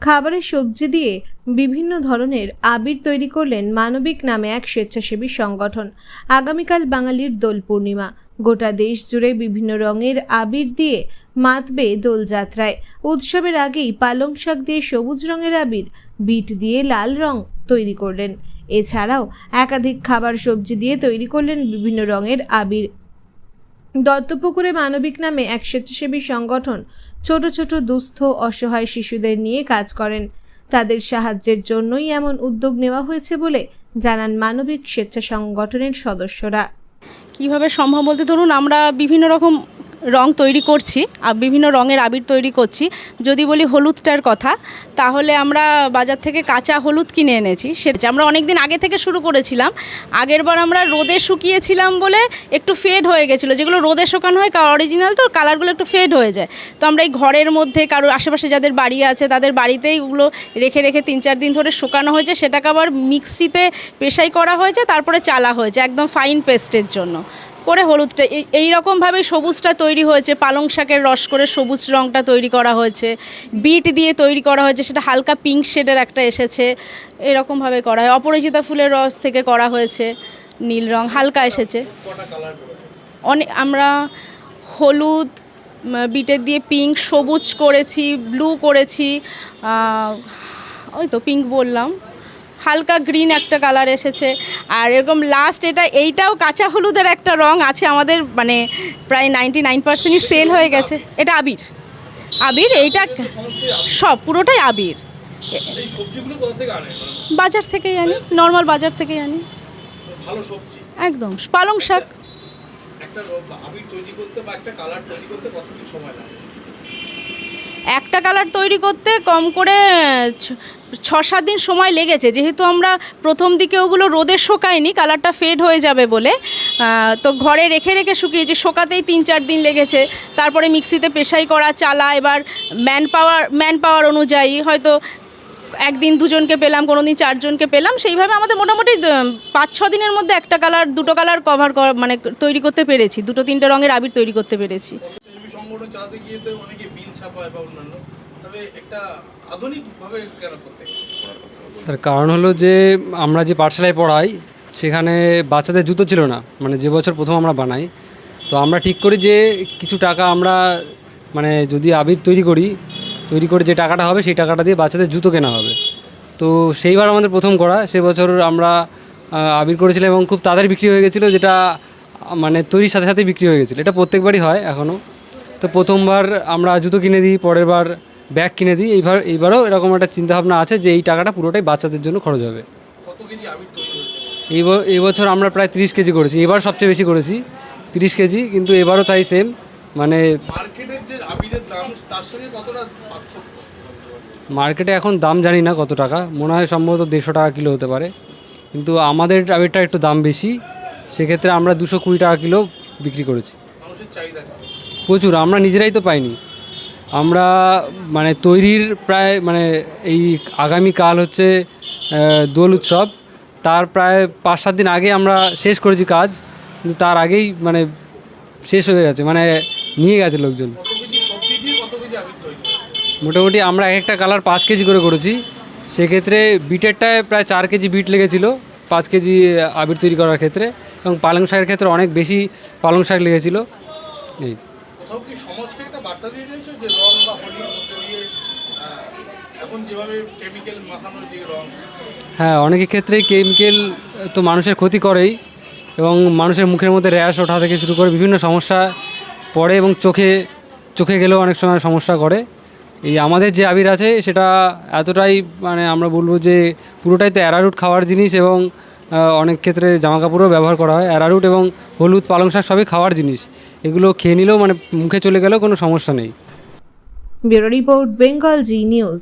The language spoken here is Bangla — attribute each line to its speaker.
Speaker 1: খাবারের সবজি দিয়ে বিভিন্ন ধরনের আবির তৈরি করলেন মানবিক নামে এক স্বেচ্ছাসেবী সংগঠন। আগামীকাল বাঙালির দোল পূর্ণিমা। গোটা দেশ জুড়ে বিভিন্ন রঙের আবির দিয়ে মাতবে দোলযাত্রায় উৎসবের আগেই পালং শাক দিয়ে সবুজ রঙের আবির, বিট দিয়ে লাল রং তৈরি করলেন। এছাড়াও একাধিক খাবার সবজি দিয়ে তৈরি করলেন বিভিন্ন রঙের আবির। দত্তপুকুরে মানবিক নামে এক স্বেচ্ছাসেবী সংগঠন ছোট ছোট দুস্থ অসহায় শিশুদের নিয়ে কাজ করেন। তাদের সাহায্যের জন্যই এমন উদ্যোগ নেওয়া হয়েছে বলে জানান মানবিক স্বেচ্ছা সংগঠনের সদস্যরা।
Speaker 2: কীভাবে সম্ভব বলতে ধরুন, আমরা বিভিন্ন রকম রং তৈরি করছি বিভিন্ন রঙের আবির তৈরি করছি। যদি বলি হলুদটার কথা, তাহলে আমরা বাজার থেকে কাঁচা হলুদ কিনে এনেছি। সেটা আমরা অনেক দিন আগে থেকে শুরু করেছিলাম। আগের বার আমরা রোদে শুকিয়েছিলাম বলে একটু ফেড হয়ে গেছিল। যেগুলো রোদে শুকানো হয় অরিজিনাল তো কালারগুলো একটু ফেড হয়ে যায়। তো আমরা এই ঘরের মধ্যে কারোর আশেপাশে যাদের বাড়ি আছে, তাদের বাড়িতেই ওগুলো রেখে রেখে তিন চার দিন ধরে শুকানো হয়েছে। সেটাকে আবার মিক্সিতে পেশাই করা হয়েছে, তারপরে চালা হয়েছে, একদম ফাইন পেস্টের জন্য। করে হলুদটা। এই- রকমভাবে সবুজটা তৈরি হয়েছে। পালং শাকের রস করে সবুজ রঙটা তৈরি করা হয়েছে। বিট দিয়ে তৈরি করা হয়েছে। সেটা হালকা পিঙ্ক শেডের একটা এসেছে। এরকমভাবে করা হয়। অপরাজিতা ফুলের রস থেকে করা হয়েছে নীল রং। হালকা এসেছে। অনেক আমরা হলুদ বিটের দিয়ে পিঙ্ক সবুজ করেছি ব্লু করেছি ওই তো পিঙ্ক বললাম। হালকা গ্রিন একটা কালার এসেছে। আর এরকম লাস্ট এটা, এইটাও কাঁচা হলুদের একটা রং আছে আমাদের মানে প্রায় নাইনটি নাইন পার্সেন্টই সেল হয়ে গেছে। এটা আবির। আবির এইটা সব, পুরোটাই আবির। বাজার থেকেই আনি নর্মাল বাজার থেকেই আনি। একদম, পালং শাক।
Speaker 3: একটা আবির তৈরি করতে বা একটা কালার তৈরি করতে সময় লাগে?
Speaker 2: একটা কালার তৈরি করতে কম করে ছ- সাত দিন সময় লেগেছে। যেহেতু আমরা প্রথম দিকে ওগুলো রোদে শোকায়নি, কালারটা ফেড হয়ে যাবে বলে। তো ঘরে রেখে রেখে শুকিয়েছি শোকাতেই তিন, চার দিন লেগেছে। তারপরে মিক্সিতে পেশাই করা, চালা, এবার ম্যান পাওয়ার ম্যান পাওয়ার অনুযায়ী হয়তো একদিন দুজনকে পেলাম কোনো দিন চারজনকে পেলাম। সেইভাবে আমাদের মোটামুটি পাঁচ, ছ দিনের মধ্যে একটা কালার, দুটো কালার কভার মানে তৈরি করতে পেরেছি। দুটো, তিনটে রঙের আবির তৈরি করতে পেরেছি।
Speaker 3: চালাতে গিয়ে তো অনেকে বা অন্যান্য, তবে একটা আধুনিকভাবে কেন করতে
Speaker 4: তার কারণ হলো যে, আমরা যে পাঠশালায় পড়াই, সেখানে বাচ্চাদের জুতো ছিল না মানে যে বছর প্রথম আমরা বানাই, তো আমরা ঠিক করি যে, কিছু টাকা আমরা মানে যদি আবির তৈরি করি, তৈরি করে যে টাকাটা হবে, সেই টাকাটা দিয়ে বাচ্চাদের জুতো কেনা হবে। তো সেইবার আমাদের প্রথম করা, সে বছর আমরা আবির করেছিলাম এবং খুব তাড়াতাড়ি বিক্রি হয়ে গেছিল, যেটা মানে তৈরির সাথে সাথে বিক্রি হয়ে গেছিল। এটা প্রত্যেকবারই হয় এখনও তো প্রথমবার আমরা জুতো কিনে দিই পরের বার ব্যাগ কিনে দিই। এইবার এইবারও এরকম একটা চিন্তাভাবনা আছে যে এই টাকাটা পুরোটাই বাচ্চাদের জন্য খরচ হবে। এই বছর আমরা প্রায় তিরিশ কেজি করেছি এবার সবচেয়ে বেশি করেছি তিরিশ কেজি কিন্তু এবারও তাই সেম মানে মার্কেটে এখন দাম জানি না কত টাকা মনে হয় সম্ভবত দেড়শো টাকা কিলো হতে পারে। কিন্তু আমাদের আবিরটা একটু দাম বেশি সেক্ষেত্রে আমরা দুশো কুড়ি টাকা কিলো বিক্রি করেছি।
Speaker 3: চাহিদা?
Speaker 4: প্রচুর, আমরা নিজেরাই তো পাইনি। আমরা মানে তৈরির প্রায় মানে এই আগামী কাল হচ্ছে দোল উৎসব। তার প্রায় পাঁচ সাত দিন আগে আমরা শেষ করেছি কাজ, কিন্তু তার আগেই মানে শেষ হয়ে গেছে মানে নিয়ে গেছে লোকজন? মোটামুটি আমরা এক একটা কালার পাঁচ কেজি করে করেছি। সেক্ষেত্রে বিটেরটায় প্রায় চার কেজি বিট লেগেছিল, পাঁচ কেজি আবির তৈরি করার ক্ষেত্রে। এবং পালং শাকের ক্ষেত্রে অনেক বেশি পালং শাক লেগেছিলো। এই।
Speaker 3: কোথাও কি সমাজকে একটা বার্তা দিয়ে চাইছো যে রং বা হোলির মধ্যে দিয়ে
Speaker 4: হ্যাঁ অনেকের ক্ষেত্রেই কেমিক্যাল তো মানুষের ক্ষতি করেই এবং মানুষের মুখের মধ্যে র্যাশ ওঠা থেকে শুরু করে বিভিন্ন সমস্যা পড়ে এবং চোখে চোখে গেলেও অনেক সময় সমস্যা করে। এই আমাদের যে আবির আছে সেটা এতটাই মানে আমরা বলব যে পুরোটাই তো অ্যারারুট খাওয়ার জিনিস এবং অনেক ক্ষেত্রে জামা কাপড়ও ব্যবহার করা হয়। অ্যারারুট এবং হলুদ, পালং শাক সবই খাওয়ার জিনিস। এগুলো খেয়ে নিলেও মানে মুখে চলে গেলেও কোনো সমস্যা নেই।
Speaker 1: Bureau report, Bengal Zee news.